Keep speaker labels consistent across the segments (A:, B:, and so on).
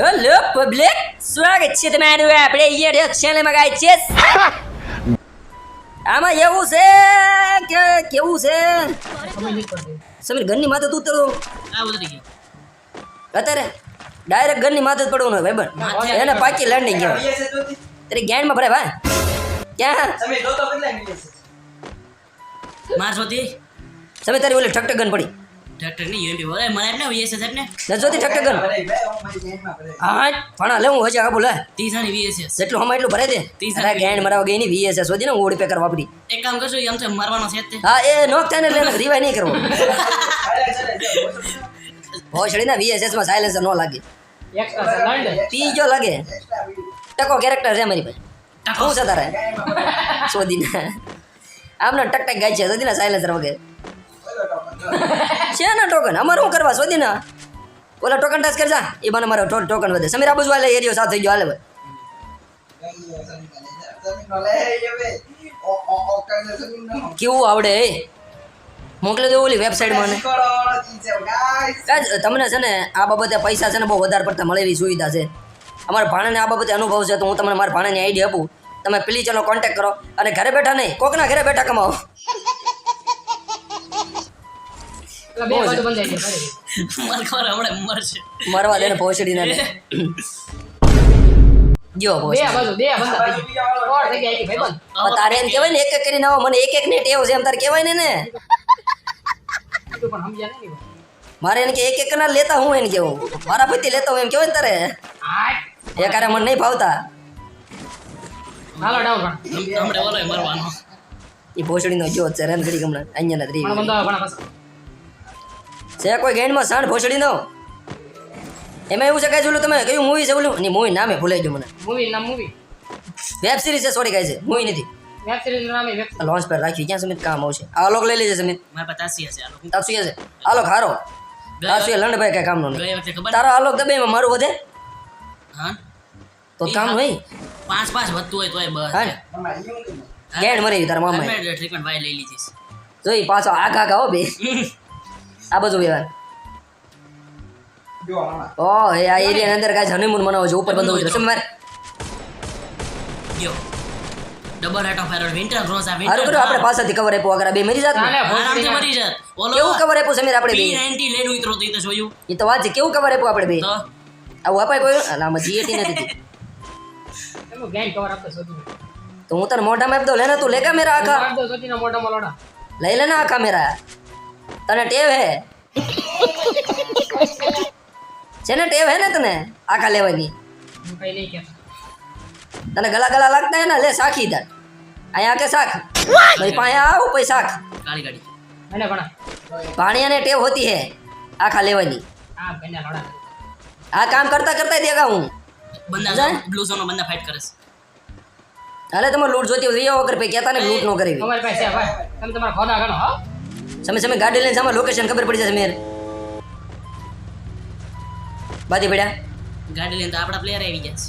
A: Hello public સ્વાગત છે તમારું. આપણે યુટ્યુબ ચેનલમાં ગાય છે. આમાં એવું છે કે કેવું છે? સમીર ઘરની માથે તું તો
B: આ ઉતરી ગયો.
A: અત્યારે ડાયરેક્ટ ઘરની માથે જ પડવાનું હોય ભાઈ એને પાકી લેન્ડિંગ કહેવાય. તારી ગેન્ડમાં ભરાય ભાઈ. ક્યાં? સમીર તારી ઓલી ઠકઠક ગન પડી.
B: ટ્રેક્ટરની યુએમપી બોલે મને એટલે વીએસ છે ને.
A: ન ઠકઠક ગન હા ફણા લે હું હજી આગળ લે
B: ત્રીસાની વીએસ
A: જેટલું હમણાં એટલું ભરે દે
B: ત્રીસ
A: અરે ગેન્ડ મરાવા ગઈ ની વીએસએસ હોતી ને ઓડી પેકર વાપરી
B: એક કામ કરશું એમ છે મારવાનો છે તે.
A: હા એ નોક થાય ને એટલે રિવાય નહીં કરવો. ભોસડી ના વીએસએસમાં સાયલેન્સર નો લાગે. પી જો લાગે. ટકો કેરેક્ટર છે મારી પાસે. શું છે તારે? સોદીના આમને ટક ટક ગાય છે સોદીના સાયલેન્સર વગર. છે ને ટોકન અમારે શું કરવા સોદીના ઓલા ટોકન ટચ કરજા. એ મને મારો ટોકન વધે. સમીર, આ બાજુ હાલે એરિયો સાથે થઈ ગયો. હાલે ભાઈ કેવું આવડે મોકલી દઉં ઓલી વેબસાઇટ મને. તમને છે ને, આ બાબતે પૈસા છે ને બહુ વધારે પડતા મળે એવી સુવિધા છે. અમારા ભાણેને આ બાબતે અનુભવ છે, તો હું તમને મારા ભાણેની આઈડી આપું. તમે પ્લીઝ ચલો કોન્ટેક્ટ કરો. અને ઘરે બેઠા નહીં. કોકના ઘરે બેઠા કમાવો. મરવા દે ને પહોંચડીને લે. જો પહોંચડી. તારે એમ કેવાય ને એક એક કરીને આવો. મને એક એક ને ટેવ છે એમ તારે કહેવાય ને ને મારે એને કે એક એક ના લેતા હું એને કેવું મારા પતિ લેતા હું એમ કહેવાય ને તારે. એ કારે મને નહીં ભાવતા. એ ભોસડીનો જો છે રન હમણાં. અહીંયા નથી છે કોઈ ગેન્ડમાં સાંડ ભોસડી નો એમાં એવું છે કાંઈ જોલું તમે કયું મૂવી છે બોલું? નહીં મૂવી નામે ભૂલાઈ ગયું મને. મૂવી ના મૂવી વેબ સિરીઝ છે સોરી કાંઈ છે મૂવી નથી લોન્ચ પર રાખી ક્યાં સમિત કામ આવશે આ લોક લઈ લેજે સમિત
B: મારા પાસે તાસી હશે આલો
A: તાસુ છે. આલોક હારો. તાસુ એ લંડભાઈ કાંઈ કામનો નહીં. તારો આલોક દબાઈમાં મારું વધે?
B: હા?
A: તો કામ નહીં.
B: પાંચ પાંચ વધતું હોય તોય બસ.
A: હા. ને ગેન્ડ મરી તારા મામા
B: ટ્રીટમેન્ટ ભાઈ લઈ લીધી
A: જોઈ પાછો આગા આગા હો બે. આ બધું વ્યવહાર ઓ એ આ એરિયા અંદર કાંઈ હનીમૂન મનાવો છે ઉપર બંધ ઉતરે મારે
B: ગયો double hat off error winter cross આ વિન્ટર
A: કર્યું આપણે પાસેથી કવર આપ્યું અગર આ બે મરી જાત ને
B: આરામથી મરી જાત. ઓલો
A: કેવું કવર આપ્યું સમીર આપણે બે?
B: 90 લેડ ઉતરો તો ઈ તો જોયું?
A: એ તો વાત છે કેવું કવર આપ્યું આપણે બે?
B: તો?
A: આવું અપાય કોઈ? ના આમાં જીએટી નથી દીધી. તો હું તને મોઢામાં આપી દઉં લે તું લે કેમેરા આખા. લઈ લે ને આ કેમેરા તને ટેવ હે? છે ને ટેવ હે ને તને આખા લેવાની. તને ગલા ગલા લાગતા હે ને લે સાખી દે અહીંયા કે સાખ ભાઈ પાસે આવ પછી સાખ
B: કાળી ગાડી.
A: પાણીયાને ટેવ હોતી હે આખા લેવાની. આ કામ કરતા કરતા દેખા હું.
B: બંદા
A: બ્લુઝોનો
B: બ્લુ ઝોન બંદા ફાઇટ કરે છે.
A: અરે તમે લૂંટ જોતી હોય વગર ભાઈ કહેતા ને લૂંટ ન કરવી. સમય સમય ગાડી લઈને સામે લોકેશન ખબર પડી જશે મેર. બાજી પડ્યા.
B: ગાડી લઈને તો આપણા પ્લેયર આવી ગયા છે.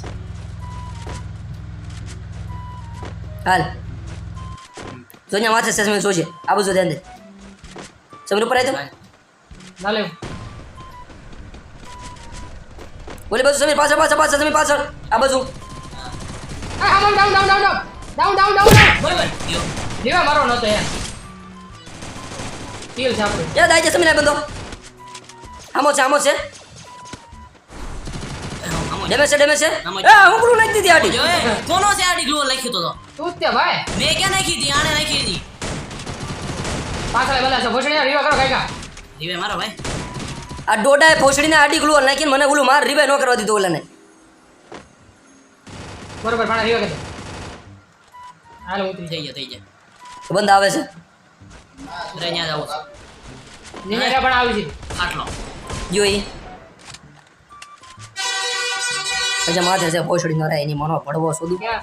A: હાલ. સોનિયા વાંચે છે સમય સોજે આ બધું ધ્યાન દે. સમય ઉપર આવી તો. બોલે બધું સમીર પાછળ પાછળ પાછળ સમીર પાછળ. આ બધું
B: ડાઉન ડાઉન
C: મારો નતો યાર છે આપણું
A: યાદ આવી જશે સમય બંધો આમો છે આમો છે
B: આમો
A: ડેમેજ છે ડેમેજ છે
B: આમો
A: એ હું પેલું નાખી દીધી આડી
B: કોનો છે આ ડીગ્લો લખ્યું તો તો
C: તું ભાઈ
B: મેં ક્યાં નાખી હતી આને નાખી હતી
C: પાછળ બધા છે ભોસડી રીવા કરો કાકા
B: રીવે મારો ભાઈ
A: આ ડોડાએ ફોસડીને આડી ગ્લુ નાખીને મને ઓલું માર રીવે ન કરવા દીધું ઓલાને
C: બરોબર પાણા રીવા કે હાલ ઉતરી
B: જઈએ થઈ
A: જાય બંધ આવે છે
B: રે જાવ
C: જાવું પણ આવી છે.
B: ખાટલો
A: જોઈ પછી માથે છે પોછડી ન રહે એની મનો પડવો શોધું
C: ક્યાં?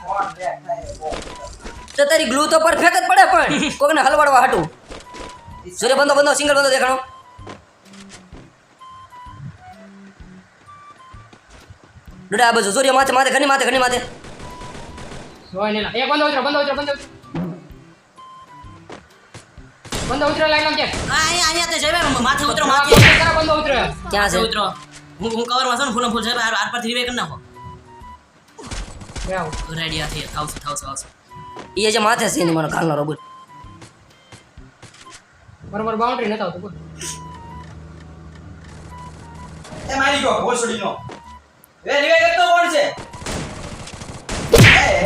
A: તો તારી ગ્લુ તો પરફેક્ટ જ પડે પણ. કોકને હલવાડવા હાટું. સૂર્ય બંધો બંધો સિંગલ બંધો દેખાણો. ડોડા આ બાજુ સૂર્ય માથે માથે ઘણી માથે ઘણી માથે.
C: એક બંધ ઉતરો બંધ ઉતરો બંધ ઉતરો. ઉતરો લાઈન કે
B: અહીંયા અહીંયા તે જવે માથે ઉતરો માથે.
C: બંધ ઉતરો
A: ક્યાં છે?
B: ઉતરો. હું હું છું ને ફૂલમ ફૂલ છે આર આર રિવે કરી નાખો. રેડી આથી થાઉસ થાઉસ થાવસો
A: એ જે માથે છે એની મને કાલનો રોબોટ
C: બરોબર બાઉન્ડ્રી નતા આવતું
D: એ મારી ગયો ભોસડીનો એ રિવે કરતો કોણ છે?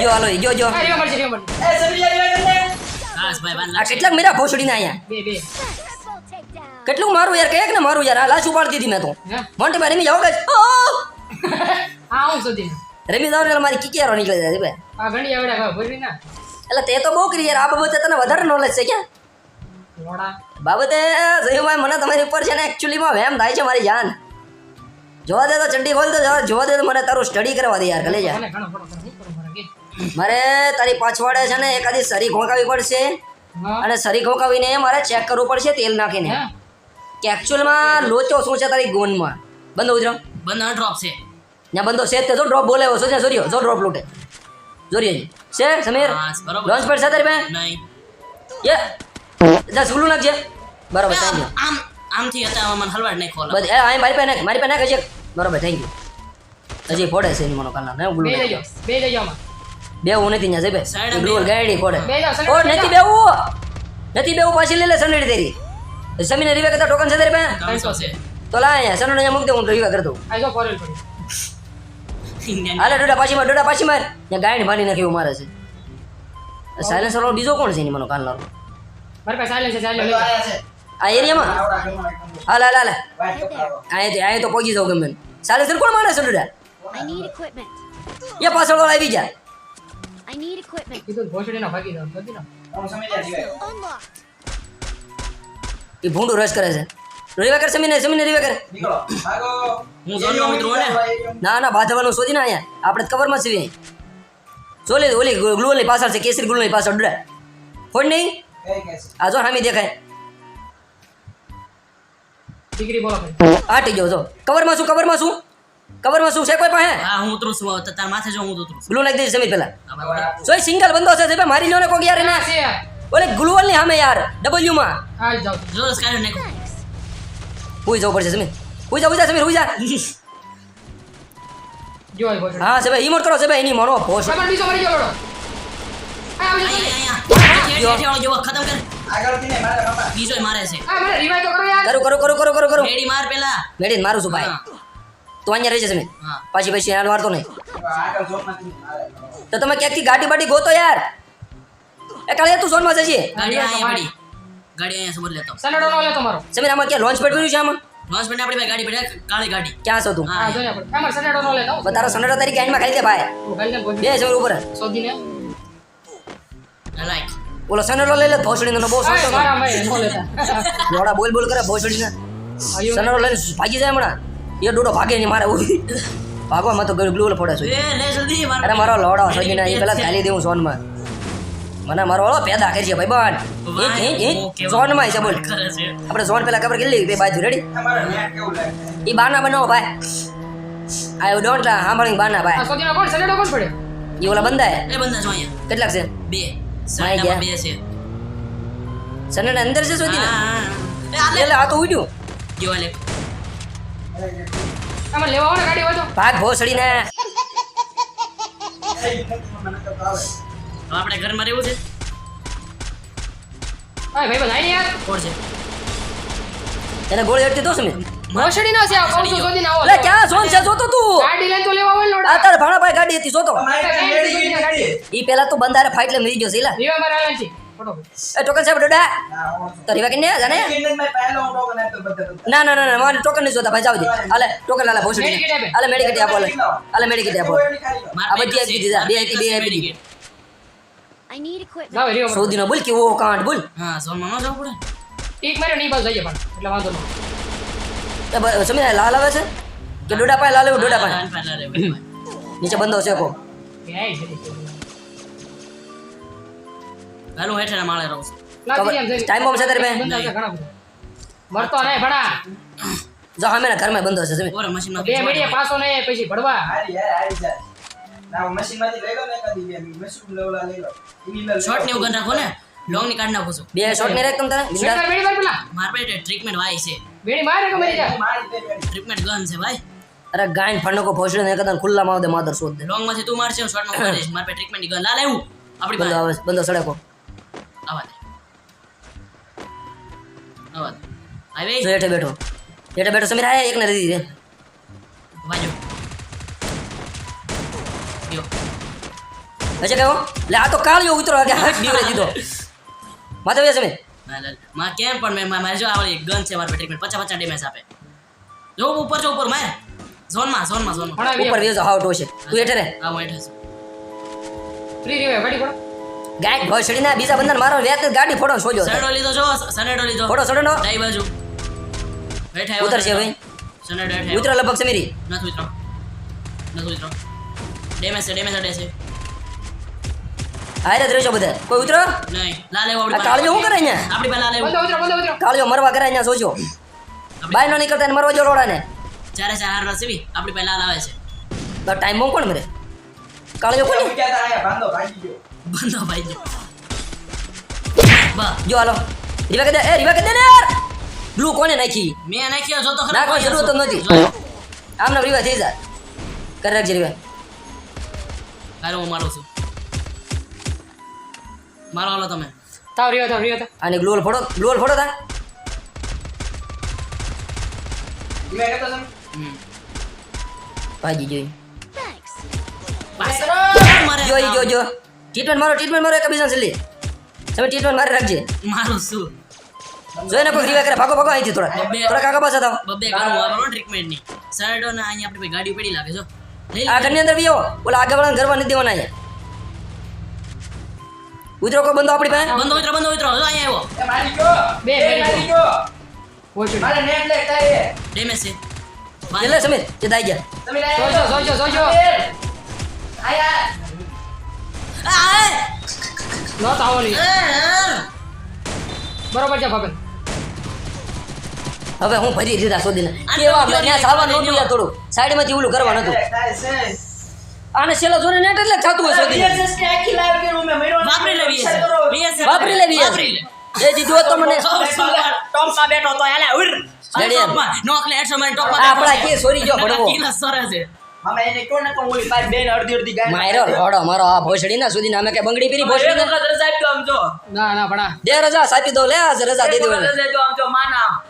A: જો હાલો જો જો
C: રીવા રીવા
D: એ રિવે
B: ભાઈ બાન
A: આ કેટલાક મેરા ભોસડીના અહીંયા?
C: બે બે.
A: કેટલું મારું યાર? કહેક ને મારું યાર. આ લાશ ઉપાડતી દીધી મેં તો.
C: હે?
A: મોન્ટી રેમી જાવ
C: હા હું સુધી
A: રમી જાવ ને એટલે મારી કિકિયારો નીકળી જાય ભાઈ.
C: આ ઘણી આવડે ખબર ભરી ના.
A: એટલે તે તો બહુ કરી યાર. આ બાબતે તને વધારે નોલેજ છે
C: કે
A: બાબતે જયુભાઈ મને તમારી ઉપર છે ને એકચ્યુઅલીમાં વેમ થાય છે મારી જાન. જોવા દે તો ચંડી ખોલ તો જોવા દે તો મને તારું સ્ટડી કરવા દે યાર કલેજા
C: મારે
A: તારી પાછવાડે છે ને એકાદી સરી ઘોંકાવી પડશે. અને સરી ઘોંકાવીને મારે ચેક કરવું પડશે તેલ નાખીને. કે એકચ્યુઅલમાં લોચો શું છે તારી ગોનમાં? બંધો ઉતરો
B: બંધ ડ્રોપ છે.
A: ત્યાં બંધો છે તે. જો ડ્રોપ બોલે છો ત્યાં જોરિયો જો ડ્રોપ લૂટે. જોરિયો છે સમીર. લોન્ચ પેડ છે તારી પાસે?
B: નહીં.
A: યે! જા સુલું નાખજે. બરાબર થેન્ક યુ
B: આમ આમથી હતા મને હલવાડ નહીં ખોલ.
A: બસ એ આ મારી પાસે નાખ મારી પાસે નાખ હજી બરાબર થેન્ક યુ હજી ફોડે છે એની મનો કાલના
C: બે
A: લઈ
C: જાઓ બે લઈ આમાં.
A: બે હું નથી ત્યાં
B: સાઈડે
A: ગ્લુઅલ ગાડી ફોડે ઓ નથી
C: બે
A: બેવું નથી બેવું પાછી લઈ લે સનડી તેરી. સમીને રીવે કરતા ટોકન છે તારી પાસે? તો લા અહીંયા સનડ અહીંયા મૂક દે હું રીવે કરતો. દઉં
C: આ જો ફોરેલ પડી
A: હાલે ડોડા પાછી માર ડોડા પાછી માર. ત્યાં ગાડી ભાડી નાખી એવું મારે છે. સાયલેન્સર વાળો બીજો કોણ છે એની મને કાલનો
C: મારી પાસે
D: સાયલેન્સર
C: સાયલેન્સર
D: આયા છે.
A: આ એરિયામાં? હાલ હાલ હાલ. અહીંયા અહીંયા તો પહોંચી જાવ ગમે. સાયલેન્સર કોણ મારે છે ડોડા? એ પાછળ વાળા આવી જા
E: I need equipment.
C: કીધું ભોસડીના ભાગી જાવ બધી ના
D: હું સમજ્યા રિવે
E: Unlocked.
A: એ ભૂંડું રસ કરે છે. રીવે કર સમીને સમીને રીવે કર.
D: નીકળો. ભાગો.
B: હું જોનો મિત્રો ને?
A: ના ના બાધવાનું શોધી ના અહીંયા. આપણે કવરમાં સીવી ચોલી ઓલી ગ્લુઅલની પાછળ છે કેસરી ગ્લુઅલની પાછળ ડોડા. ફોડ નહીં? આ જો હામી દેખાય.
C: ડિગ્રી બોલો ભાઈ.
A: આટી ગયો જો. કવરમાં શું કવરમાં શું કવરમાં શું છે કોઈ પાસે?
B: હા હું ઉતરું છું. તાર માથે જો હું ઉતરું
A: ગ્લુ નાખી દેજે સમીર પેલા સોય સિંગલ બંધો છે સાહેબ મારી લ્યો ને કોક યાર એને ઓલે ગ્લુઅલની સામે યાર ડબલ્યુ માં.
C: હાલ જાવ
B: જોરસ સ્કાય ને
A: કોઈ જવું પડશે સમીર કોઈ જાવ જા સમીર હુઈ જા.
C: હા છે ભાઈ
A: ઇમોટ કરો છે કરો એની મરો
C: સામાન બીજો મરી ગયો લોડો
B: ખતમ કર.
D: મારા બાપા.
B: બીજો મારે છે.
C: કરો યાર.
A: કરું કરું કરું કરું કરું. કરું
B: માર પેલા.
A: મેડીને મારું છું ભાઈ. તો અહીંયા રહી
B: જશે
A: પાછી પછી હાલ વારતો નહીં. તો તમે ક્યાંકથી ગાડી બાડી ગોતો યાર. એ કાલે તું સોનમાં જજે.
B: ગાડી અહીંયા પડી. ગાડી અહીંયા સમજ લેતો.
C: સનેડો નો લેતો મારો.
A: સમીર આમાં ક્યાં લોન્ચ પેડ કર્યું છે આમાં?
B: લોન્ચ પેડ આપણી ગાડી પડે. કાળી ગાડી.
A: ક્યાં છો તું?
B: હા
C: આ આપણે અમાર સનેડો નો લેતો.
A: બતારો તારો સનેડો તારી ગાડીમાં ખાલી દે ભાઈ. બે જોર ઉપર.
C: સોધીને
B: લાઈક.
A: બોલો સનેડો લઈ લે ભોસડીનો બહુ સોચો
C: મારા ભાઈ નો લેતા
A: બોલ બોલ કરે ભોસડીને સનેડો લઈને ભાગી જાય હમણાં. એ ડોડો ભાગે નહીં મારે ઊભી. ભાગવામાં તો ગ્લુ પડે છે.
B: એ લે જલ્દી માર
A: અરે મારો લોડો સજીને એ પેલા ખાલી દેવું સોનમાં મને મારો ઓળો પેદા કરી છે ભાઈ બન હિંચ સોનમાં છે બોલ.
B: કરે છે.
A: આપણે સોન પેલા ખબર કેટલી બે બાજુ રેડી એ બાના બનાવો ભાઈ. આઈ ડોન્ટ સાંભળી બાના ભાઈ.
C: કોણ સનેડો કોણ
A: એ ઓલા બંધા
B: એ બંદા છો અહીંયા.
A: કેટલાક છે?
B: બે. સાઈડમાં બે છે?
A: સનેડ અંદર છે શોધી ને
B: હા, હા.
A: એટલે આ તો ઉડ્યું.
B: જો લે
C: આમાં લેવા આવો ને ગાડી હોય તો.
A: ભાગ
D: ભોસડી
B: ને આપણે ઘરમાં રહેવું છે?
C: આ ભાઈ બધા યાર
B: કોણ છે?
A: એને ગોળી અડતી દોસ ને?
C: ભોસડી ના છે આ કહું છું શોધીને આવો.
A: લે ક્યાં સોન છે? જોતો તું.
C: ગાડી લઈને તો લેવા હોય ને
A: આ
C: લોડા
A: તાર ભાણા ભાઈ ગાડી હતી જોતો. ઈ પેલા તો બંધારે ફાઈટ લઈને મરી ગયો છે લા.
C: રિવાઇવ મારા છે.
A: એ ટોકન સાહેબ ડોડા.
D: તારી હું
A: ને જાને
D: મેં.
A: ના ના ના ના મારે ટોકન નહીં જોતા ભાઈ જાવ દે હાલે ટોકન લાલા ભોસડી. હાલે મેડિકેટ આપો હાલે. હાલે મેડિકેટ આપો.
B: માર
A: આ
B: બે
A: બધી આપી દીધા, બે આપી, બે આપી. દીધી. સૌદી નો બોલ કે ઓ કાંડ બોલ.
B: હા ઝોનમાં ન જવું પડે.
C: ટીક માર્યો ની બસ જઈએ પણ એટલે વાંધો નહીં
A: સમીર લાલ આવે છે? કે ડોડા પાય લાલ એવું ડોડા પાય. નીચે બંધો છે કો
C: કે
B: હાલ હેઠળના માળે રહું છું.
C: લાગી એમ જરી.
A: છે તારી પાસે?
C: મરતો નહીં ભણા
A: જો સામે ના ઘરમાં બંધો છે
B: ઓરે
C: બે મિનિટે પાસો ને પછી ભડવા.
D: હારી યાર હારી જા ના મશીનમાંથી લઈ લો ને કદી બે મશીન લેવલા લઈ લો.
B: શોર્ટ ને એવું ગન રાખો ને. લોંગની કાઢ નાખો છો.
A: બે શોર્ટ ને રાખ તમ તને
C: બેડી માર બેડી માર પેલા?
B: માર પાસે ટ્રીટમેન્ટ વાય છે.
C: બેડી મારે કે મરી જા.
D: મારી
B: ટ્રીટમેન્ટ ગન છે ભાઈ.
A: અરે ગાય ફાડનો કો ભોસડી ને કદાચ ખુલ્લામાં આવદે માદર શોધ દે
B: લોંગમાંથી તું મારશે શોર્ટમાં મારીશ માર પે ટ્રીટમેન્ટ ગન. લા લેવું આપણી બંધો
A: આવે બંધો સડકો.
B: આવા દે. આવા દે. આવે?
A: જો હેઠે બેઠો. હેઠે બેઠો. સમીર આયા એકને રીધી રે
B: વાજો. યો
A: પછી કહો લે આ તો કાળિયો ઉતરો કે હટ દીવરે દીધો. માથે બે સમીર.
B: માં કેમ પણ મેં મારે જો આવડી ગન છે મારા ટ્રીટમેન્ટ પચાસ પચાસ ડેમેજ આપે. જો ઉપર જો ઉપર માર. ઝોનમાં ઝોનમાં ઝોનમાં.
A: ઉપર વેજો હાવ ટોશે તું હેઠે રે.
B: આ હું હેઠે છું.
C: ફ્રી રીવે ગાડી પડો.
A: ગાય ભોસડી ના બીજા બંદર મારો વેત ગાડી ફોડો સોજો
B: સનેડો લીધો જો સનેડો લીધો.
A: ફોટો સડો નો.
B: ડાઈ બાજુ. બેઠા આવ્યો
A: ઉતરશે ભાઈ.
B: સનેડો હેઠે
A: ઉતરો લગભગ સમીરી.
B: આવ્યો. નથી ઉતરો. નથી ઉતરો. ડેમેજ છે ડેમેજ અડે છે.
A: આયરે દ્રશ્યો રહેજો બધા. કોઈ ઉતરો?
B: નહીં. લાલે એવો
A: આ કાળિયો શું કરે અહીંયા?
B: આપણી પાસે લાલે
C: ઉતરો બંધો ઉતરો.
A: કાળજો મરવા કરે અહીંયા સોજો. બાય નો નીકળતા ને મરવા જો રોડા ને
B: ચારે ચાર હાર રસીવી આપણી પાસે લાલ આવે છે.
A: તો ટાઈમ બોમ કોણ મરે કાળજો કોણ
D: બાંધો ભાગી ગયો.
B: બંધો ભાઈ જો બા
A: જો હાલો રીવા કદે એ રીવા કદે ને યાર બ્લુ કોને નાખી
B: મેં નાખ્યો જો તો કોઈ
A: જરૂર તો. નથી. આમને રીવા થઈ જાય કરી રાખજે રીવા
B: હાલો હું મારું છું મારો હાલો તમે
C: તાવ રીવે તાવ રીવે
A: આને ગ્લોલ ફોડો ગ્લોલ ફોડો તા. ભાજી જોઈ જોઈ જો જો ટ્રીટમેન્ટ મારો ટ્રીટમેન્ટ મારો એક બીજા છેલ્લી તમે ટ્રીટમેન્ટ મારી રાખજે.
B: મારું શું?
A: જોઈને કોઈ રીવા કરે ભાગો ભાગો અહીંથી થોડા. થોડા કાકા પાસે થાવ.
B: બબે કરું વાપરો ટ્રીટમેન્ટની. સાઈડો ના અહીંયા આપણે ગાડી પડી લાગે જો.
A: આ ઘરની અંદર બી આવો ઓલા આગળ વાળા ઘરમાં નથી દેવાના અહીંયા. ઉતરો કોઈ બંધો આપણી પાસે?
B: બંધો ઉતરો બંધો ઉતરો. જો અહીંયા આવ્યો
D: મારી ગયો.
C: બે,
D: મારી ગયો. મારે નેટ લે થાય
B: ડેમેજ છે.
A: એટલે સમીર જે દાઈ ગયા.
D: સમીર લાયા
C: જોજો, જોજો, જોજો.
D: આયા.
B: આ,
C: ન નહીં
B: એ, એ.
C: બરોબર છે ભાભી
A: હવે હું ફરી લીધા શોધીને કેવા મને સાલવા નહોતું યાર થોડું. સાઈડમાંથી ઓલું કરવાનું હતું.
D: થાય
A: આને છેલ્લો જોને નેટ એટલે થતું હોય
D: મેળવવાનું
B: વાપરી
D: લેવી.
B: VSS.
A: વાપરી
B: લેવી છે.
A: એ દીધું તો મને
B: ટોપમાં બેઠો તો હાલે ઉર. નોકલે હેડશોટ મારીને ટોપમાં.
A: આપણા કે સોરી જો ભણવો.
B: કિલા સરે છે.
D: આમાં એને કહો ને કે ઓલી પાછી બેન અડધી અડધી ગાય
A: માયરો લોડો મારો આ ભોસડી ના સુધી અમે કે બંગડી પીરી ભોસડી ને
C: ના ના ભણા
A: દે રજા સાપી દો લે આ રજા દે દેવાની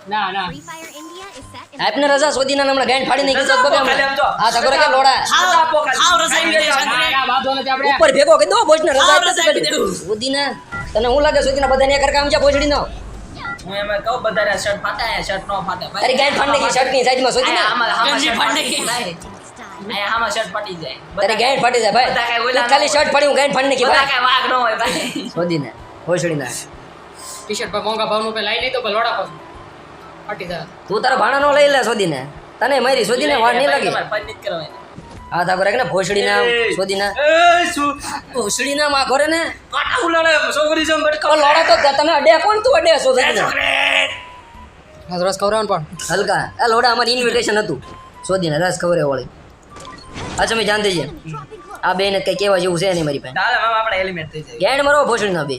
C: ના ના
E: Free Fire India is set
A: આપને રજા શોધી ના હમણાં ગાંઠ ફાડી નાખી
D: રજા
A: તો
D: આપો
A: બગા
D: ખાલી આમ જો.
A: આ તગોરે કે લોડા
B: હાવ
D: આપો ખાલી.
B: હાવ દે
C: ના
B: શાંતિ
C: ના વાંધો નથી આપણે
A: ઉપર ભેગો કે દો ભોજને રજા આપી દે શોધી ના તને હું લાગે શોધી ના બધાને એક કામ છે ભોજડી નો
D: હું એમાં કહું બધા શર્ટ ફાટા શર્ટ નો ફાટે
A: તારી ગાંઠ ફાડી નાખી શર્ટની સાઈડમાં શોધી ના
B: ગંજી ફાડી નાખી.
D: અહીંયા આમાં શર્ટ ફાટી જાય.
A: તારે ગેન ફાટી જાય ભાઈ.
D: બધા કાંઈ ઓલા
A: તું ખાલી શર્ટ ફાડી હું ગેન ફાડી
D: કે
A: ભાઈ.
D: કાઈ વાગ ન હોય ભાઈ.
A: શોધી ના ભોસડી ના
C: ટી શર્ટ પર મોંઘા ભાવનું પેલા લઈ લઈ તો પર લોડા પાછું. ફાટી જાય.
A: તું તારા ભાણા નો લઈ લે શોધી ને તને મારી શોધી ને વાર નહીં લાગી?
D: નથી કરવાની.
A: આ તા કરે ને ભોસડી ના શોધી ના ભોસડી ના માં ઘરે ને?
D: કાટા ઉલાડે છોકરી જેમ બટકો
A: લોડા તો તને અડે કોણ તું અડે શોધી
C: રસ ખવડાવવાનું પણ.
A: હલકા. આ લોડા અમારી ઇન્વિટેશન હતું. શોધીને રસ ખવરે વાળી. અચ્છા મેં જાણ દેજે.
E: Dropping
A: આ બેન કઈ કેવા જેવું છે નહીં મારી પાસે.
D: દાદા મામા આપણે એલિમેન્ટ થઈ જાય.
A: ગેડ મરો ભોસડી ના બે.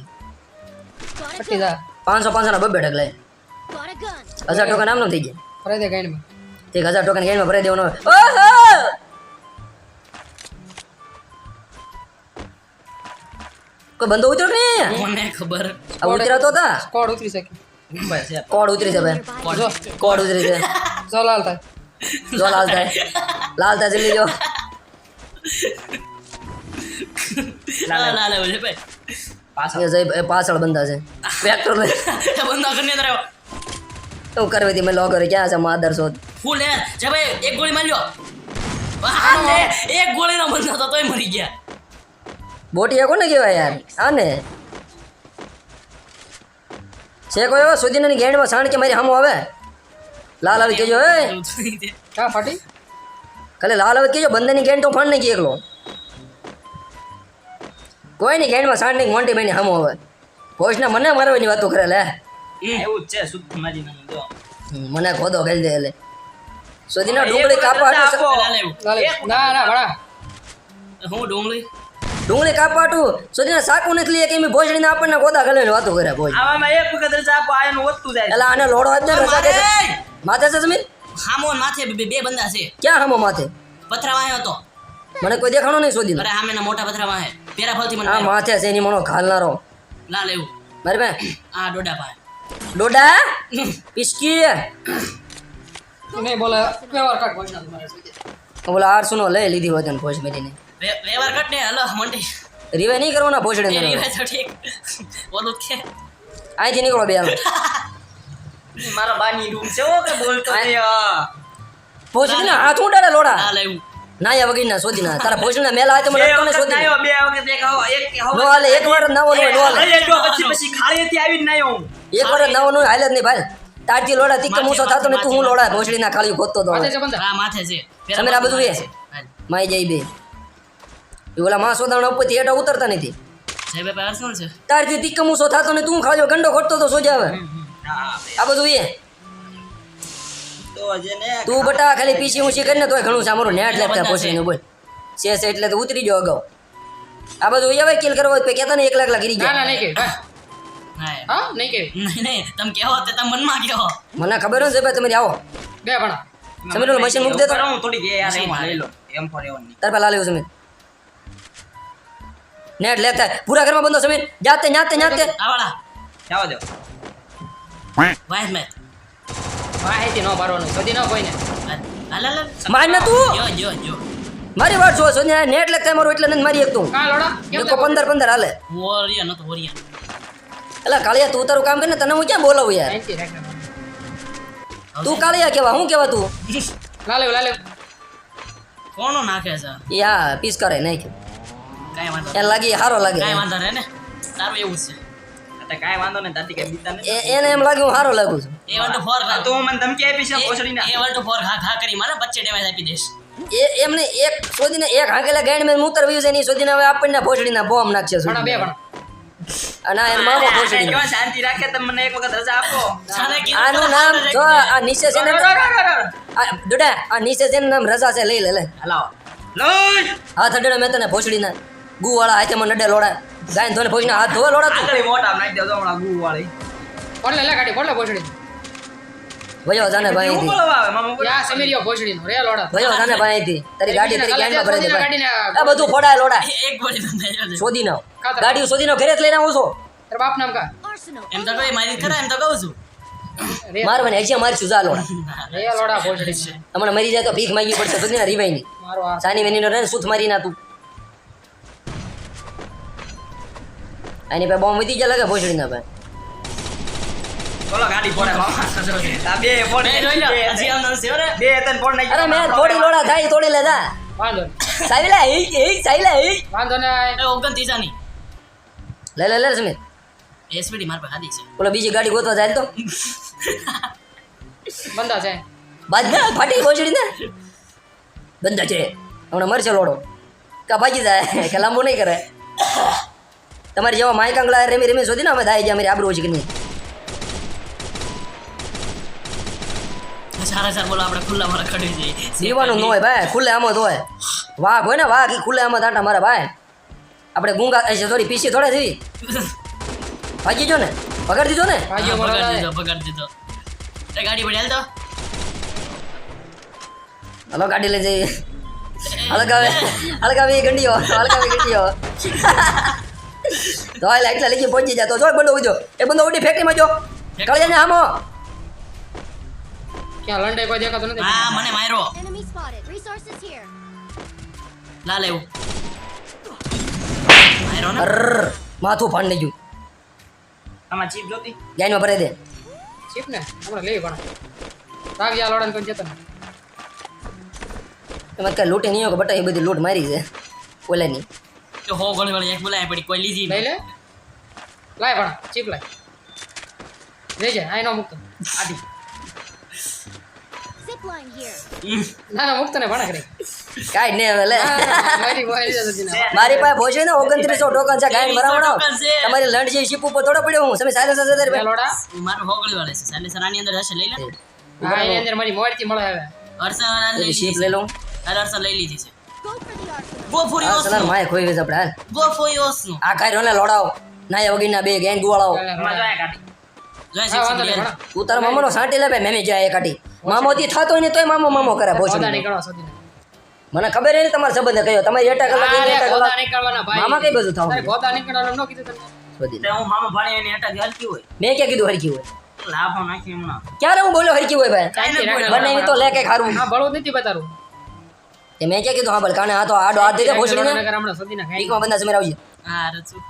E: gun.
C: જાય
A: પાંચસો પાંચસો ના બબ્બે ઢગલે
E: Got a gun.
A: હજાર ટોકન આમ થઈ જાય.
C: ભરાઈ દે ગાઈડમાં
A: એક હજાર ટોકન ગેંડમાં ભરાઈ દેવાનો. ઓહો! કોઈ બંદો ઉતર્યો કે નહીં
B: મને ખબર?
A: આ ઉતર્યા તો હતા?
C: કોડ ઉતરી શકે.
D: છે
A: કોડ ઉતરી છે ભાઈ. કોડ. ઉતરી છે.
C: જો લાલ થાય.
A: જો લાલ થાય. લાલ થાય જલ્દી જો
B: લાલે લાલે બોલે ભાઈ
A: એ જઈ પાછળ બંધા છે. ટ્રેક્ટર લઈ
B: બંધા ઘરની અંદર આવ્યો
A: શું કરવી હતી? મેં લોગર ક્યાં છે? માદર શોધ
B: ફૂલ હે જે ભાઈ એક ગોળી મારી લ્યો એક ગોળીનો બંધ હતો તોય મરી ગયા.
A: બોટિયા કોને કહેવાય યાર? આને? છે કોઈ એવો? સુધીનાની ગેંડમાં સાણ કે મારી હામો આવે? લાલ આવી કેજો
C: હે. ફાટી?
A: ખાલી લાલ હવે કેજો બંદરની ગેન તો ફાણ નહીં એકલો. કોઈ નહીં ગેનમાં સાણ નહીં મોટી ભાઈની હમો હવે. ભોજના મને મારવાની વાતો કરે લે.
D: એવું જ છે શુદ્ધ મારી નામ જો
A: હમ, મને ખોદો ખેલ દે એટલે સુધીના ડુંગળી કાપવા
C: ના ના ભણા
B: હું ડુંગળી?
A: ડુંગળી કાપાટું સુધીના સાકું નથી લે કે મેં ભોજડીને આપણને ખોદા કરીને વાતો કરે ભોજ.
D: આવામાં એક વખત રજા આપો વધતું જાય.
A: એટલે આને લોડો જ ને રજા કે માથે છે સમીર
B: હામો માથે બે બે બંદા છે.
A: ક્યાં હામો માથે?
B: પથરા વાહે હતો.
A: મને કોઈ દેખાણો નહીં શોધી
B: અરે સામેના મોટા પથરા વાહે પેરા ફળથી મને
A: આ માથે છે એની મનો ખાલનારો
B: ના લેવું
A: મારે પાસે
B: આ ડોડા પાસે.
A: ડોડા? પિસ્કી
C: મે બોલે વ્યવહાર કાઢ પૈસા તમારે બોલે
A: બોલા આરસુ નો લઈ લીધી વજન ભોજ મેરીને
B: વ્યવહાર કટ ને હલો મંડી.
A: રીવે નહીં કરવાના ભોજડે
B: રીવે તો ઠીક. ઓલું કે
A: અહીંથી નીકળો બે
D: મારા બાની રૂમ છે ઓ કે બોલતો આ.
A: ભોજડી ના હાથ ઉડાડે લોડા?
B: લાલ લઈ
A: નાયા વગર ના શોધી ના તારા ભોજન ના મેલા હોય તો મને કોને શોધી
D: નાયો, બે વખત એક હવા- એક હવા-
A: નો હાલે એક વાર નાવો નો હાલે
D: અરે જો પછી પછી હતી આવીને નાયો હું.
A: એક વાર નાવો નો હાલે જ નહીં ભાઈ. તારથી લોડા તીક મૂસો થતો ને તું હું લોડા ભોજડી ના ખાલી ગોતતો તો
C: માથે છે બંદર
B: હા માથે છે.
A: તમે આ બધું એ?
B: છે.
A: માય જઈ બે. એ ઓલા માં સોદાણા ઉપરથી હેઠા ઉતરતા નથી. તારથી તીક મૂસો થતો ને તું ખાજો ગંડો ખોટતો તો સોજા આવે?
D: હા,
A: આ બધું એ.
D: તું
A: બટા ખાલી પીસી ઊંચી કરીને તોય ઘણું છે નેટ લેતા પોસીને બોલ. છે છે એટલે તો ઉતરી જાઓ અગાઉ. આ બધું એ હવે કિલ કરવો હોય તો કહેતા ને એકલા લાખ ગીરી
C: ના ના નહીં
B: હા.
C: હા નહીં કે
B: નહીં નહીં તમે કહો તે તમે મનમાં કહો.
A: મને ખબર હોય છે ભાઈ તમે આવો
C: બે પણ
A: સમીર ઓલું મશીન મૂકી દેતો
D: તો. હું થોડી એ યાર લઈ લો. એમ ફોર એવન
A: તાર પેલા લેવું સમીર નેટ લેતા. પૂરા ઘરમાં બંધો સમીર જાતે જાતે જાતે.
B: આવાળા
D: જાવા દો.
B: વાહ મેં.
C: માહિતી ન ભરવાનું બધી ન કોઈને.
B: હાલ હાલ
A: માર ને તું
B: જો જો જો.
A: મારી વાત છો સોનિયા નેટ લગતા મારું એટલે નથી મારી એક તું
C: કાં લોડા? કેમ
A: લોકો પંદર પંદર હાલે. એટલે કાળિયા તું તારું કામ કરીને તને હું ક્યાં બોલાવું યાર? તું કાળિયા કેવા હું કેવા તું?
C: લાલે લાલે
B: કોનો નાખે છે?
A: યા પીસ કરે નાખ
B: કાંઈ વાંધો
A: એ લાગી હારો લાગે
B: કાંઈ વાંધો રે ને? તારું એવું છે.
D: અત્યારે કાઈ વાંધો ને તારથી કઈ બીતા
A: ને એને એમ લાગ્યું હારો લાગુ છું.
B: એ વન ટુ ફોર
D: આ તો મને ધમકી આપી છે ભોસડીને.
B: એ વન ટુ ફોર ઘા ઘા કરી મારા બચ્ચે ડેમેજ આપી દેશ
A: એ એમને એક શોધીને એક હાંકેલા ગાઈડ મેં ઉતર વ્યૂ છે ની શોધીને હવે આપણને ભોસડીના બોમ્બ નાખશે
C: ભણા બે પણ.
A: અને આ એનો મામો
D: આ
A: ભોસડી
D: કેવા શાંતિ રાખે તમે મને એક વખત રજા આપો.
A: આનું નામ જો આ નીચે છે ને ડોડા આ નીચે છે ને નામ રજા છે લઈ લે લે.
D: હલાવો. લઈ
A: હાથ અડે મેં તને ભોસડીના ગુ વાળા હાથે મને નડે લોડા. ગાયન ધોને ભોજના હાથ ધોવા લોડા તું.
D: મોટા નાખી દેજો હમણાં ગુવાળી.
C: પડલે લે ગાડી પડલે ભોજડી.
A: ભયો જાને ભાઈ
D: બોલો.
C: યા સમીરિયો ભોજડી નો રે લોડા.
A: ભયો જાને ભાઈ થી તારી ગાડી તારી ગાડીમાં ભરાઈ દે આ બધું ફોડાય લોડા.
B: એક તમને આવ્યો
A: શોધી નાવ ગાડી શોધી નાવ ઘરે જ લઈને આવું છો.
C: તાર બાપ નામ કા?
B: એમ તો કઈ મારી ખરા એમ તો કહું છું.
C: રે
A: મારવાની હજી મારશું જા લોડા.
C: રે લોડા ભોજડી. છે
A: હમણાં મરી જાય તો ભીખ માંગવી પડશે શોધી ના રીવાયની
C: મારો
A: સાની વેનીનો રે સુથ મારી ના તું આની પે બોમ્બ વધી જાય લાગે ભોસડી ના ભાઈ
D: બોલો ગાડી ફોડે મામા આ બે ફોડ.
B: બે જોઈ લો હજી આમ નામ છે રે.
D: બે તન ફોડ નાખી
A: અરે મે થોડી લોડા થાય તોડી લે જા.
C: વાંધો નહીં.
A: સાઈલા એ એ સાઈલા એ
C: વાંધો ને
B: એ ઓગણ ત્રીસાની
A: લે લે લે સમીર.
B: એસપીડી માર પાસે ખાધી છે.
A: બોલો બીજી ગાડી ગોતવા જાય તો?
C: બંધા છે.
A: બાદ ફાટી ભોસડી ને? બંધા છે. હમણાં મરશે લોડો. કા ભાગી જાય કે લાંબુ નહીં કરે. તમારી જેવા માય કાંગલા રેમી રેમી શોધી ને અમે થાય જાય અમારી આબરૂ ઓછી કરી
B: સારા સારા બોલો આપણે ખુલ્લા મારા ખડી જઈએ.
A: જીવાનું ન હોય ભાઈ ખુલ્લે આમાં જ હોય. વાઘ હોય ને વાઘ એ ખુલ્લે આમ દાંટા મારા ભાઈ. આપણે ગુંગા છે થોડી પીસી થોડે થઈ ભાગી જો ને? પકડ દીધો ને?
C: મારો.
B: દીધો દીધો. ગાડી પડી હાલ તો.
A: હલો ગાડી લઈ જઈએ. હલકાવે હલકાવી ગંડીઓ હલકાવી ગંડીઓ. તો હાલ એટલા લઈ પહોંચી જતો જો બંદો ઉજો એ બંદો ઉડી ફેક્ટરીમાં જો. કળિયા ને આમો
C: ક્યાં લંડે કોઈ દેખાતો નથી?
B: હા મને માર્યો. લાલ એવું માર્યો ને?
A: માથું ફાંડ લઈ ગયું
D: આમાં ચીપ જોતી?
A: ગાયનમાં ભરે દે.
C: ચીપ ને? આપણે લેવી પણ રાગ જા લોડન કોઈ જતો.
A: તમે કઈ લૂંટી નહીં હોય કે બટા એ બધી લૂંટ મારી છે. ઓલાની.
B: હો ગળી વાળી એક બોલાય પડી કોઈ લીધી
C: લઈ લે. લાય પણ ચીપ લાય. લઈ જાય આઈ નો મુક્ત.
B: હમ.
C: ના ના મુક્ત ને ભણા કરે
A: કાઈ નહીં હવે લે.
C: મારી મારી જતી ને.
A: મારી પાસે ભોજે ને ઓગણત્રીસો ટોકન છે ગાયન
B: બરાબર.
A: તમારી લંડ જેવી શીપ ઉપર થોડો પડ્યો હું તમે સાયલેન્સ હશે
C: લે લોડા.
B: મારો હોગળી વાળે છે. સાલે આની અંદર હશે લઈ લે
C: હા એની અંદર મારી મોરથી મળે હવે.
B: લઈ
A: શીપ લઈ લઉં
B: અરે અરસન લઈ લીધી છે.
E: Go for
A: સલાર માય ખોઈ વેસ આપણે હાલ.
B: ગો ફોર યોસનું.
A: આ કાંઈ રોને લોડાવો. નાયા વગીના બે ગેંગ ગુવાળાઓ
D: એમાં જો આ ગાડી
B: જોઈ
C: હા વાંધો નહીં
B: છે
C: ભણા.
A: તું તારા મામાનો સાંટી લે ભાઈ મેમે જાય એ કાઢી. મામોથી થતો હોય ને તોય મામો મામો કરે
C: સુધી
A: મને ખબર નહીં તમારા સંબંધ કયો તમે એટા કલાક એને એટા કલાક.
C: નીકળવાના ભાઈ.
A: મામા કઈ બધું થાવ
C: તારે નીકળવાનું ન કીધું તમને.
A: શોધી
B: તે હું મામા ભાણી એની અટક હલકી હોય.
A: મેં ક્યાં કીધું હરકી હોય?
B: લાફો નાખી હમણાં.
A: ક્યારે હું બોલ્યો હરકી હોય ભાઈ?
B: કાંઈ નથી
A: બને એની તો લે કઈ ખારું. તે મેં ક્યાં કીધું? હા ભલે કાને આ તો આડો હાથ દે દે ભોસડીને
C: ના
A: પીકમાં બંધા સમય આવજે.
B: હા રચું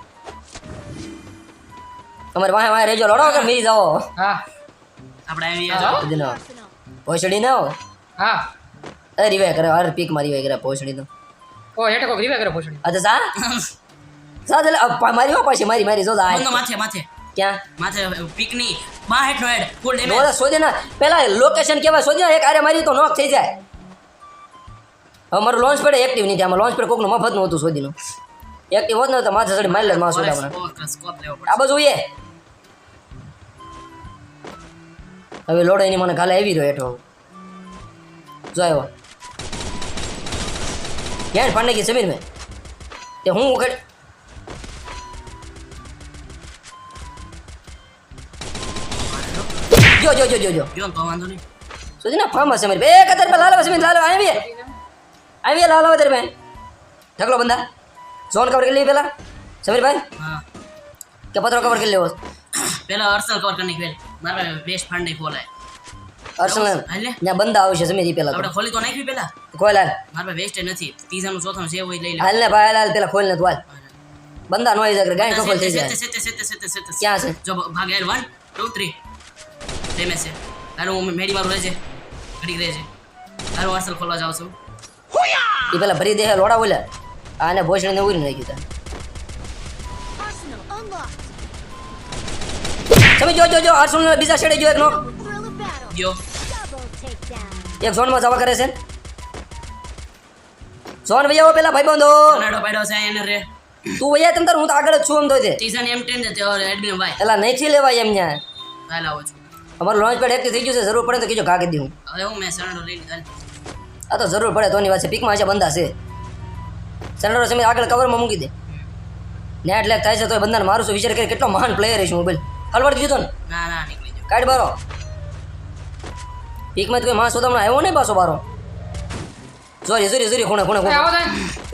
A: તમારે વાહે વાહે રેજો લડો કે મેરી જાઓ.
C: હા.
B: આપણે આવી જાઓ
A: બધી ના ભોસડી ના હા. અરે રીવે કરે હર પીક મારી વે કરે ભોસડી તો
C: ઓ હેઠે કો રીવે કરે
A: ભોસડી. તો સા? સા દે મારી હો પાછી મારી મારી જો
B: જાય. માથે માથે.
A: ક્યાં?
B: માથે પિકની બા હેઠનો હેડ ફૂલ ડેમેજ
A: બોલા સોજે ના. પેલા લોકેશન કેવા સોજે એક આરે મારી તો નોક થઈ જાય. હવે મારું લોન્ચ પેડ એક્ટિવ નથી આમાં લોન્ચ પેડ કોકનું મફતનું હતું શોધીનું. એક્ટિવ હોત ને તો માથે ચડી મારી લે માં શોધા મને આ બાજુ એ હવે લોડો એની મને કાલે આવી રહ્યો હેઠો. જો આવ્યો. ક્યાં પાંડે કી સમીર મેં? તે હું ઉખડ જો જો જો જો જો.
B: તો વાંધો નહીં.
A: સુધી ના ફાર્મ મારી બે કતર પર લાલ સમીર લાલ આવી આવી લાલ આવે તેરે ઢગલો બંદા ઝોન કવર કરી લી પેલા સમીર ભાઈ
B: હા
A: કે પત્રો કવર કરી લેવો
B: પેલા અર્સલ કવર કરને પેલ મારા બેસ્ટ ફંડ ખોલાય
A: અર્સલ
B: હાલે
A: ત્યાં બંદા આવશે સમીર ઈ પેલા
B: આપણે
A: તો
B: ખોલી તો નાખવી પેલા
A: કોઈ લાલ
B: મારા વેસ્ટ નથી ત્રીજાનું ચોથાનું જે હોય લઈ લે
A: હાલ ને ભાઈ હાલ પેલા ખોલ ને તું હાલ બંદા નો આવી જાય ગાય કફલ થઈ જાય
B: સેતે સેતે સેતે સેતે
A: ક્યાં છે?
B: જો ભાગ એલ 1 2 3 ડેમેજ છે હાલો હું મેડી મારું રહેજે ઘડી રહેજે હાલો અર્સલ ખોલવા જાઉં છું
A: એ પેલા ભરી દે લોડા બોલે આને ભોસડીને ઉરી નાખ્યું તા તમે જો જો જો અર્સલ બીજા છેડે જો એક નો
E: Thrill of battle.
B: જો.
A: એક ઝોનમાં જવા કરે છે ઝોન વૈયાવો પેલા ભાઈ બંધો
B: કનાડો પાડ્યો છે એને રે
A: તું વૈયા તમ તાર હું તો આગળ જ છું એમ તો છે
B: ત્રીજાને એમ ટેન છે એડમિન ભાઈ
A: એલા નહીં લેવાય એમ ને
B: હાલ આવો છું
A: અમારું લોન્ચ પેડ એક્ટિવ થઈ ગયું છે જરૂર પડે તો કીજો કાગી દઉં
B: હવે હું મેં સનાડો લઈ લીધા
A: આ તો જરૂર પડે તોની વાત છે પીકમાં છે બંધા છે. સમીર આગળ કવરમાં મૂકી દે. નેટ લેક થાય છે તો બંધાને મારું શું વિચાર કરી કેટલો મહાન પ્લેયર છે મોબાઈલ. હલવાડી દીધો ને?
B: ના ના નીકળી
A: કાઢ બારો. પીકમાં તો કોઈ માણસ હમણાં આવ્યો નહીં પાછો બારો. જોરી જોરી જોરી ખૂણે ખૂણે ખૂણે.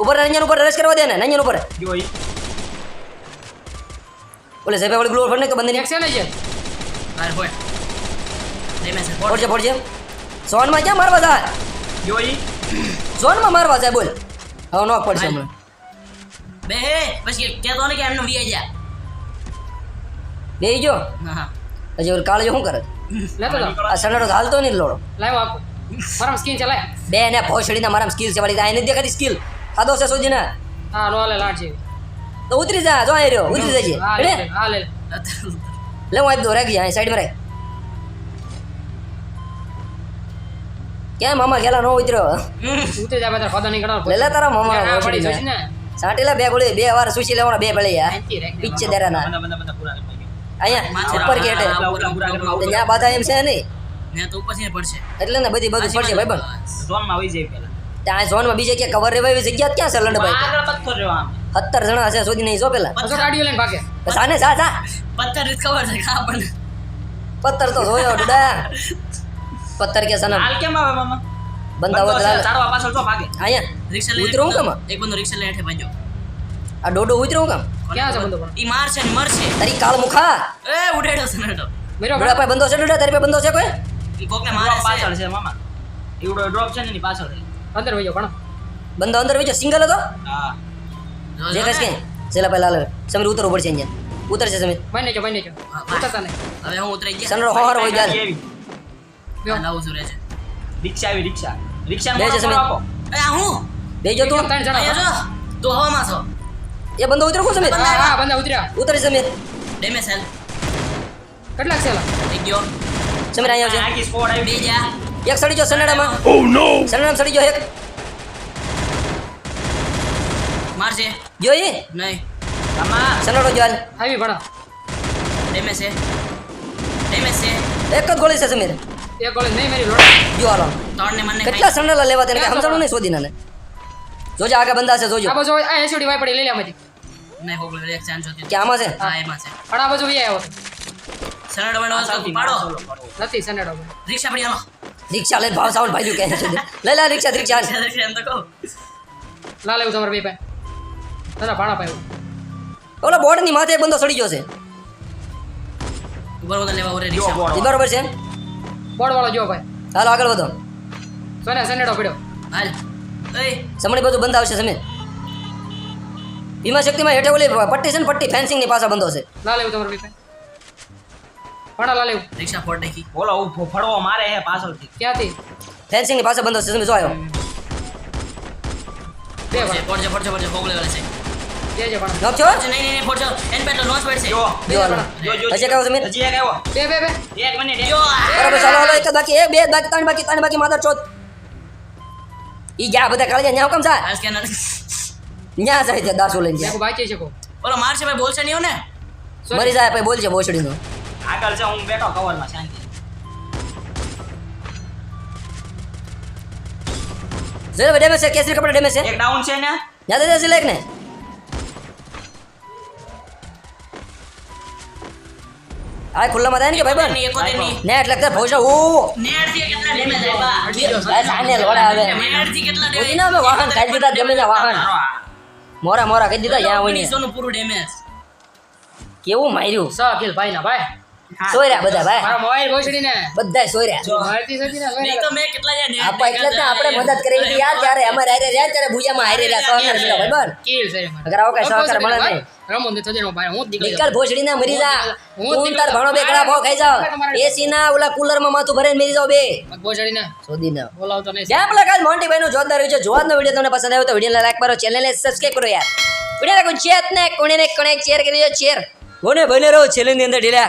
A: ઉપર નંજન ઉપર રેસ કરવા દે ને નંજન ઉપર
D: બોલે
A: ઓલે સાહેબ ઓલી ગ્લોર ફરને તો બંધી
C: એક? છે છે
B: હાલ હોય. છે
A: ફોડજે ફોડજે. સોનમાં ક્યાં મારવા જાય?
D: જો ઈ
A: ઝોનમાં મારવા જાય બોલ. હવે નોક પડશે હમણાં.
B: બે હે પછી કહેતો ને કે એમનો વી જા
A: બે જો.
B: હા હા.
A: હજી ઓલી કાળજો શું કરે? આ સનાડો હાલતો નહીં લોડો.
C: લાવ્યો આખો. મારા સ્કીન ચલાય
A: બે ને ભોસડીના મારામાં સ્કિલ છે વાળી આ નથી દેખાતી સ્કિલ. ખાધો છે સોજી ને
C: હા નો લે લાડ છે
A: તો ઉતરી જા જો આયરો રહ્યો. ઉતરી જજે.
C: હા લે
A: લે
C: હા લે.
A: લે હું આપી દઉં રાખી સાઈડ સાઈડમાં રાખ. ક્યાં મામા ગેલા નો ઉતર્યો?
C: ઉતરી જા બધા ખોદા નીકળો
A: લે લે તારા મામા
C: પડી જશે ને.
A: સાટેલા બે ગોળી બે વાર સુશી લેવાના બે ભળી યાર પીછે દેરાના. અહીંયા ઉપર કે હેઠે
B: હા, ઉપર, ઉપર, ઉપર, ઉપર.
A: ત્યાં બાધા એમ છે નહીં
B: ને તો ઉપરથી પડશે.
A: એટલે ને બધી બધું પડશે ભાઈ પણ
D: માં આવી જાય પેલા
A: ત્યાં ઝોનમાં બીજે ક્યાં કવર રેવા જગ્યા ક્યાં છે લંડભાઈ?
D: પથ્થર
A: સત્તર જણા છે સુધી નહીં જો પેલા.
C: ગાડીઓ લઈને ભાગે.
B: ખબર છે.
A: પત્તર તો જોયો ડુડા. પત્તર કે સનમ
D: હાલ કેમ આવે મામા
A: બંધા
D: બંધો
A: હોત
D: છે,
A: લાલ
D: ચાડવા પાછળ તો ભાગે
A: અહીંયા
B: રિક્ષા લઈને
A: ઉતરું કેમ
B: એક બંદો રિક્ષા લઈને હેઠે ભાગ્યો
A: આ ડોડો ઉતરું કામ
C: ક્યાં છે બંધો પણ
B: ઈ મારશે ને મરશે
A: તારી કાળ મુખા
B: એ ઉડેડો છે નેટો
C: મેરો
A: ડોડા પાસે બંધો છે ડોડા તારી પાસે બંધો છે કોઈ
B: ઈ કોકને
D: ડ્રોપ
B: મારે છે
D: પાછળ છે મામા એવડો ડ્રોપ છે ને એની પાછળ છે.
C: અંદર વહી જાઓ ઘણો
A: બંધો અંદર વેચો સિંગલ હતો
D: હા
B: જો,
A: જે
B: જો
A: કશ
B: ને.
A: કે સેલા પહેલા હાલે સમીર ઉતરવું પડશે અહીંયા ઉતરશે સમીર
C: ભાઈ ને ભાઈ ને ઉતરતા નહીં
B: હવે હું ઉતરી ગયા
A: સનરો હોહર હોય જાય
C: બ્યો.
B: છું રે છે.
D: રિક્ષા આવી રિક્ષા. રિક્ષા
A: બે સમય.
D: આપો.
B: એ હું?
A: બેજો તું.
C: ત્રણ જણા
B: જો. તું હવામાં છો.
A: એ બંધો ઉતરો કો સમીર
C: હા બંદા ઉતર્યા.
A: ઉતરી સમીર
B: ડેમેજ હેલ.
C: કેટલા છે?
B: એક ગયો.
A: સમીર અહીંયા આવશે
D: આખી સ્કોડ આવી
B: બીજા.
A: એક સડી જો સનાડામાં સનાડામાં સડી જો એક.
B: મારજે.
A: જો એ?
B: નહીં.
D: આમાં
A: સનાડો જો હાલ.
C: આવી ભણા.
B: ડેમેજ છે. ડેમેજ છે.
A: એક જ ગોળી છે સમીર
C: એક ગોળી નહીં મેરી લોડા.
B: મને
A: કેટલા સનાડા લેવા તેને કઈ નહીં શોધી નાને જોજે આગળ બંધા છે જોજો.
C: આ બાજુ આ એસડી વાય પડી લઈ લે આમાંથી.
B: નહીં હોગળ એક ચાન્સ હતી
A: કે આમાં છે?
B: હા એમાં છે.
C: પણ આ બાજુ વી આવ્યો
B: સનાડો વાળો પાડો
C: નથી સનેડો
B: રિક્ષા પડી હાલો.
A: રિક્ષા લઈને ભાવ સાવન ભાઈ કે છે લઈ લે રિક્ષા રિક્ષા
B: એમ તો કહો.
C: લા લેવું તમારે બે ભાઈ તારા ભાડા પાયો.
A: ઓલો બોર્ડની માથે એક બંદો સડી ગયો છે.
B: બરોબર લેવા ઓરે રિક્ષા.
A: બરોબર છે?
C: બોર્ડ વાળો જો ભાઈ.
A: હાલો આગળ વધો.
C: સોને સનેડો પડ્યો.
B: હાલ.
A: સમણી બધું બંધ આવશે સમીર. ભીમા શક્તિમાં હેઠે ઓલી પટ્ટી છે ને પટ્ટી ફેન્સિંગની પાછા બંધો છે.
C: લા લેવું તમારે બે પાસે ભાડા લા લેવું.
B: રિક્ષા ફોડ નાખી.
D: બોલો હું ફડવો મારે હે પાછળથી.
C: ક્યાંથી?
A: ફેન્સિંગની પાછા બંધો છે તમે જો આવ્યો
C: બે
B: પડશે પડશે પડશે ભોગ લેવાલે છે.
C: જે જે ભાડા
A: નોક છો?
B: નહીં નહીં નહીં પડશે એન પેટલો લોન્ચ પડશે.
D: જો
A: જો હજી કયો સમીર
D: હજી એક આવ્યો.
C: બે બે બે.
D: એક મિનિટ
B: જો
A: બરાબર ચાલો ચાલો એક બાકી એક બે બાકી ત્રણ બાકી ત્રણ બાકી માધર ચોથ. ઈ ગયા બધા કાળિયા ન્યા હુકમ થાય?
B: કે સ્કેનર.
A: ન્યા જાય છે દાસો લઈને
C: મેં
A: ગયા.
C: બાકી છે કો
B: બોલો મારશે ભાઈ બોલશે નહીં ને?
A: મરી જાય પછી બોલશે નો
D: આગળ જા હું બેઠો કવરમાં શાંતિ.
A: જોઈ ડેમેજ છે કેસરી કપડા ડેમેજ છે?
D: એક ડાઉન છે ને?
A: યાદ છે સિલેક્ટ ને આ ખુલ્લામાં થાય ને કે ભાઈ બન
B: નહીં, એકોતેર નહીં.
A: ને એટલે કે ભોજા ઓ
B: નેટથી કેટલા ડેમેજ આવ્યા
A: ભાઈ સાને લોડા આવે
B: નેટથી કેટલા
A: ઓછી ના અમે વાહન કાઢી દીધા ત્યાં વાહન. મોરા મોરા કહી દીધા યા હોય ને
B: સોનું પૂરું ડેમેજ.
A: કેવું માર્યું?
C: સ અખિલ ભાઈ ના ભાઈ.
A: સોયરા બધા ભાઈ.
C: મારા મોબાઈલ ભોસડી ને
A: બધા સોયરા
C: મારતી સજી ને
B: નહીં તો મેં કેટલા યા net
A: આપા એટલે જ આપણે મદદ કરી હતી યાર ત્યારે અમારે હારે રહ્યા ત્યારે ભુજામાં હારે રહ્યા સહકાર મિલો ભાઈ બન
C: છે
A: અગર આવો કઈ સહકાર મળે નહીં.
C: રમો ને થજે ભાઈ હું નીકળી
A: નિકલ ભોસડી ના મરી જા.
C: હું
A: તાર ભાણો બે કડા ભાવ ખાઈ જાવ એસી ના ઓલા કુલરમાં માથું ભરીને મરી જાવ બે.
C: ભોસડી ને
A: સોદી ના
C: નહીં.
A: મોન્ટી ભાઈ નું જોરદાર રહ્યું છે જોવાનો વીડિયો તમને પસંદ આવ્યો તો વીડિયો લાઈક કરો ચેનલને સબસ્ક્રાઇબ કરો યાર. વીડિયો લાગુ ચેત ને કોણે ને કોણે શેર કરી દો શેર કોને બને રહો ચેનલની અંદર ઢીલા?